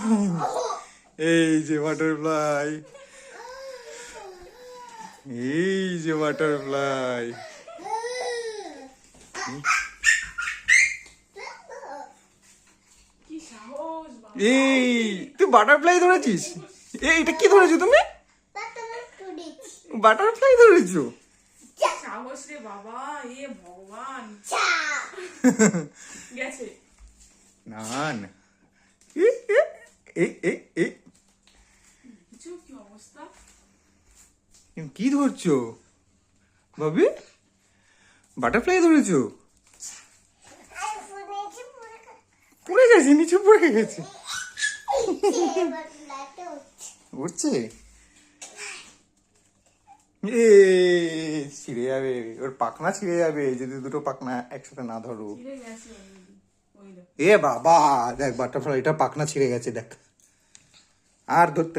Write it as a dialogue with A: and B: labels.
A: এই যে বাটারফ্লাই। এই যে বাটারফ্লাই।
B: কি সাহস বাবা।
A: এই তুই বাটারফ্লাই ধরেছিস? এই এটা কি ধরেছো তুমি? বাটারফ্লাই ধরেছো?
B: সাহস রে বাবা এ ভগবান। গেছে।
A: না না। এ, এ, এ, এ, এ,
B: কিছু কি অবস্থা?
A: কি ধরছো? ভাবি? বাটারফ্লাই ধরেছো? পড়ে গেছে নিচে পড়ে গেছে। উঠছে? এ ছিঁড়ে যাবে। ওর পাখনা ছিঁড়ে যাবে যদি দুটো পাখনা একসাথে না ধরো। এ বাবা দেখ বাটারফ্লাইটা পাখনা ছিঁড়ে গেছে দেখ। আর ধরতে